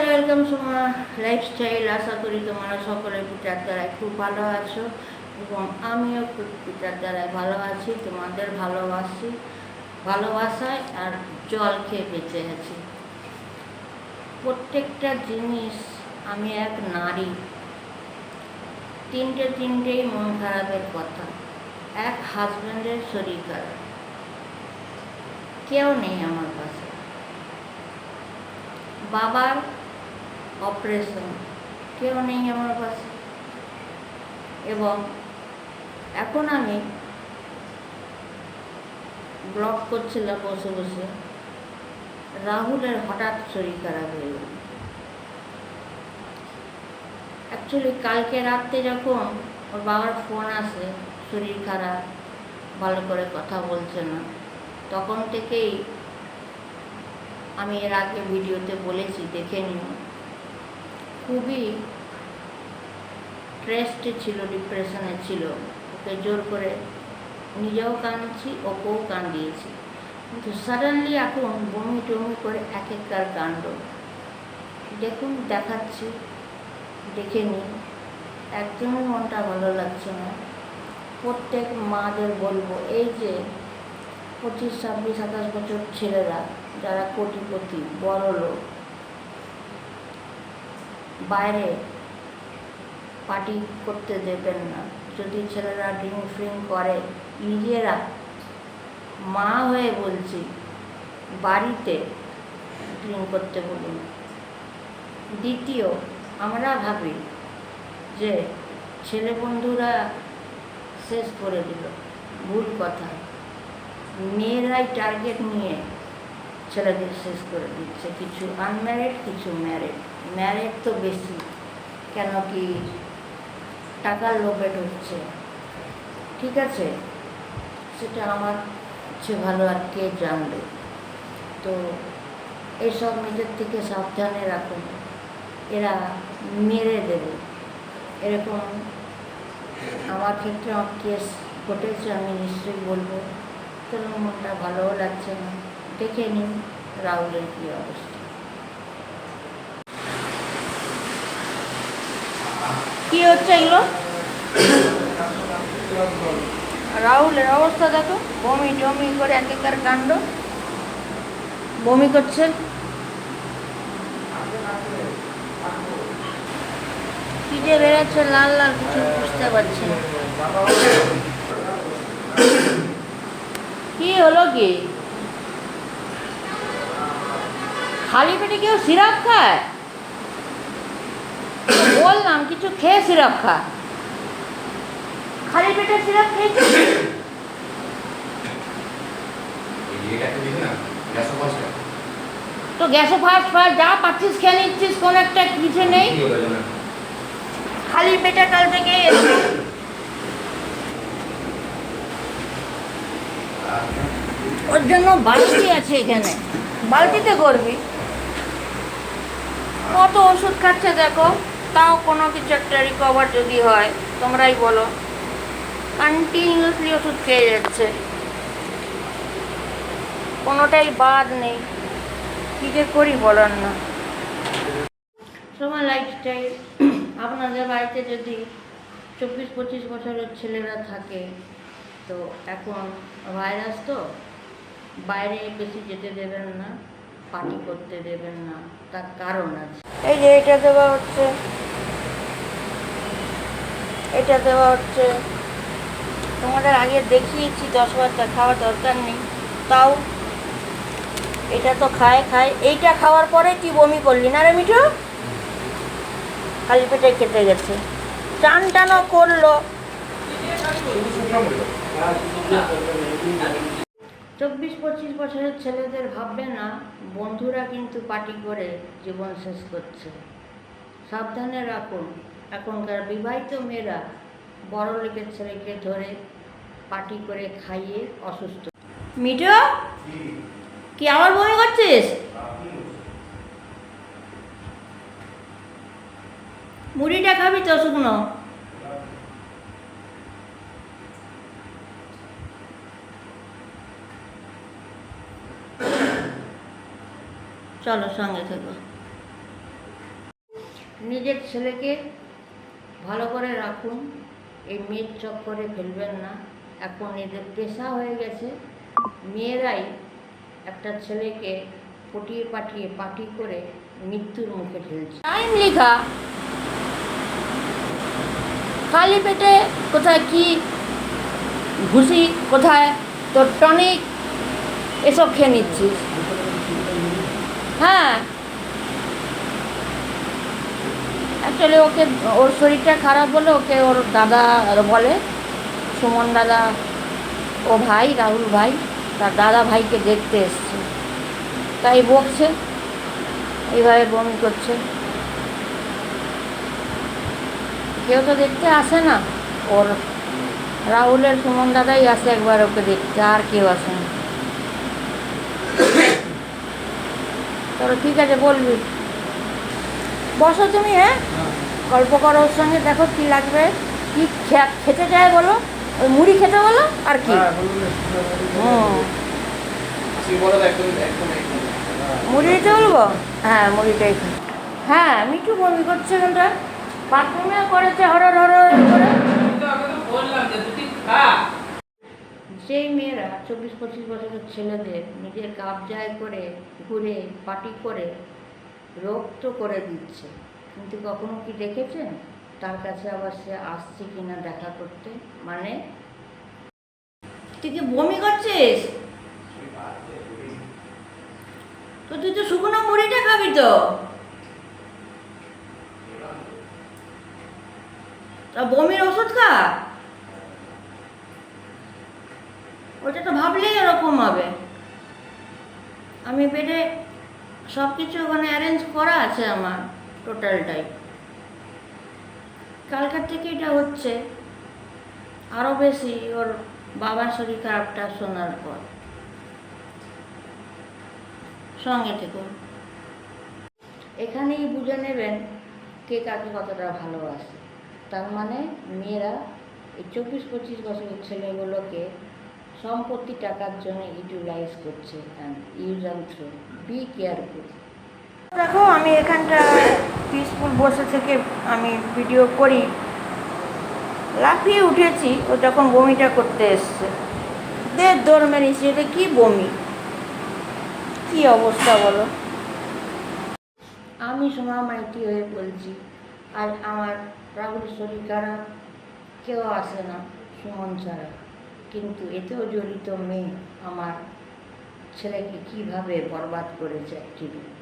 And welcome Soma lifestyle আশা করি তোমরা সকলে পিতার দ্বারায় খুব ভালো আছো এবং আমিও খুব পিতার দ্বারায় ভালো আছি, তোমাদের ভালোবাসি, ভালোবাসায় আর জল খেয়ে বেঁচে আছি। প্রত্যেকটা জিনিস আমি এক নারী। তিনটে তিনটেই মন খারাপের কথা। এক হাজব্যান্ডের শরীর খারাপ। কেউ নেই আমার পাশে। বাবার অপারেশন। কেউ নেই আমার পাশে। এবং এখন আমি ব্লগ করছিলাম বসে বসে। রাহুলের হঠাৎ শরীর খারাপ হয়ে গেল। অ্যাকচুয়ালি কালকে রাত্রে যখন ওর বাবার ফোন আসে, শরীর খারাপ, ভালো করে কথা বলছে না, তখন থেকেই আমি এর আগে ভিডিওতে বলেছি, দেখে নিও। খুবই স্ট্রেসডে ছিল ডিপ্রেশনে ছিল। ওকে জোর করে নিজেও কাঁদছি, ওকেও কান্দিয়েছি কিন্তু সাডেনলি এখন বমি টমি করে এক একটার কাণ্ড। দেখুন, দেখাচ্ছি, দেখে নিন। একদমই মনটা ভালো লাগছে না। প্রত্যেক মাদের বলব, এই যে পঁচিশ, ছাব্বিশ, সাতাশ বছর ছেলেরা, যারা কোটিপতি বড় লোক বাইরে পার্টি করতে দেবেন না। যদি ছেলেরা ড্রিঙ্ক ফ্রিং করে, নিজেরা মা হয়ে বলছি, বাড়িতে ড্রিঙ্ক করতে বলুন। দ্বিতীয়, আমরা ভাবি যে ছেলে বন্ধুরা শেষ করে দিল। ভুল কথা। মেয়েরাই টার্গেট নিয়ে ছেলেদের শেষ করে দিচ্ছে। কিছু আনম্যারিড কিছু ম্যারিড ম্যারিড তো বেশি। কেন কি টাকার লোভে ঢুকছে। ঠিক আছে? সেটা আমার সে ভালো আর কে জানবে? তো এসব নিজের থেকে সাবধানে রাখুন। এরা মেরে দেবে। এরকম আমার ক্ষেত্রে আমার কেস ঘটেছে, আমি নিশ্চয়ই বলব। তো মনটা ভালোও লাগছে না। দেখে নিন, রাহুলের কী অবস্থা? কি হচ্ছে এগুলো? রাহুলের অবস্থা দেখো, বমি টমি করে এক একার কাণ্ড। বমি করছে। কি যে লাল লাল, কিছু বুঝতে পারছি কি হলো কি? খালি পেটে কেউ সিরাপ খায় বললাম কিছু খেয়ে সিরাপ খা খালি পেটে সিরাপ খেয়েছিস তো গ্যাসে ফার্স্ট ফার্স্ট যা পাচ্ছিস খেয়ে নিচ্ছিস কোন একটা কিছু নেই খালি পেটে কাল থেকে ওর জন্য বালতি আছে এখানে বালতিতে করবি কত ওষুধ খাচ্ছে দেখো? তাও কোনো কিছু একটা রিকভার যদি হয়, তোমরাই বলো। কন্টিনিউয়াসলি ওষুধ খেয়ে যাচ্ছে। কোনোটাই বাদ নেই। কী যে করি বলার না। সময় লাইফস্টাইল আপনাদের বাড়িতে যদি চব্বিশ পঁচিশ বছরের ছেলেরা থাকে, তো এখন ভাইরাস তো, বাইরে বেশি যেতে দেবেন না। পানি করতে দেবেন না তার কারণ আছে। এই যে এটা দেওয়া হচ্ছে এটা দেওয়া হচ্ছে। তোমাদের আগে দেখিয়েছি দশ বারটা খাওয়ার দরকার নেই। তাও এটা তো খায় খায়। এইটা খাওয়ার পরে তুই বমি করলি না রে মিঠু? খালি পেটে খেতে গেছে। টান টানও করল চব্বিশ, পঁচিশ বছরের ছেলেদের ভাববে না, বন্ধুরা কিন্তু পার্টি করে জীবন শেষ করছে। সাবধানে রাখুন, এখনকার বিবাহিত মেয়েরা বড় লোকের ছেলেকে ধরে পার্টি করে খাইয়ে অসুস্থ। মিঠো, কি আবার বমি করছিস? মুড়িটা খাবি তো শুকনো। চলো সঙ্গে থেকো। নিজের ছেলেকে ভালো করে রাখুন এই মেয়ের চক্করে ফেলবেন না। এখন এদের পেশা হয়ে গেছে। মেয়েরাই একটা ছেলেকে পটিয়ে পাঠিয়ে পাটি করে মৃত্যুর মুখে ঠেলছে। টাইম লেখা। খালি পেটে কোথায় কি ঘুষি কোথায় তোর টনিক এসব খেয়ে নিচ্ছিস। হ্যাঁ। অ্যাকচুয়ালি ওকে, ওর শরীরটা খারাপ বলে ওকে ওর দাদা বলে, সুমন দাদা, ও ভাই, রাহুল ভাই, তার দাদা ভাইকে দেখতে এসছে। তাই বকছে, এইভাবে বমি করছে। কেউ তো দেখতে আসে না। ওর রাহুলের, সুমন দাদাই আসে একবার ওকে দেখতে, আর কেউ আসে না। তোর ঠিক আছে বলবি। বসো তুমি হ্যাঁ? গল্প করো ওর সঙ্গে দেখো কি লাগবে কি খে- খেতে চায় বলো? ওই মুড়ি খেতে বলো আর কি? হুম মুড়ি দিতে বলব? হ্যাঁ মুড়িটাই খাই হ্যাঁ মিঠু বমি করছে এখানটা বাথরুমেও করেছে হরর হরর করে। যেই মেয়েরা চব্বিশ, পঁচিশ বছরের ছেলেদের নিজের কাবজায় করে, ঘুরে, পার্টি করে, রক্ত করে দিচ্ছে। কিন্তু কখনো কি দেখেছেন? তার কাছে আবার সে আসছে কিনা দেখা করতে? মানে? তুই কি বমি করছিস? তো তুই তো শুকনো মুড়িটা খাবি তা। বমির ওষুধ খা। ওটা তো ভাবলেই এরকম হবে। আমি পেটে সব কিছু ওখানে অ্যারেঞ্জ করা আছে আমার টোটালটাই কালকার থেকে এটা হচ্ছে। আরও বেশি ওর বাবার শরীর খারাপটা শোনার পর। সঙ্গে থেকে। এখানেই বুঝে নেবেন কে কাকে কতটা ভালোবাসে। তার মানে মেয়েরা এই চব্বিশ পঁচিশ বছরের ছেলেগুলোকে সম্পত্তি টাকার জন্য ইউটিলাইজ করছে use and throw be careful দেখো আমি এখানটা পিসফুল বসে থেকে আমি ভিডিও করি। লাফিয়ে উঠেছি ও যখন বমিটা করতে এসছে। দে দৌড় মেরেছি এটা কি বমি? কি অবস্থা বলো? আমি সোমা মাইতি হয়ে বলছি আর আমার রাহুল শরীর খারাপ কেউ আসে না সুমন ছাড়া। কিন্তু এতেও জড়িত মেয়ে আমার ছেলেকে কীভাবে বরবাদ করেছে অ্যাকচুয়ালি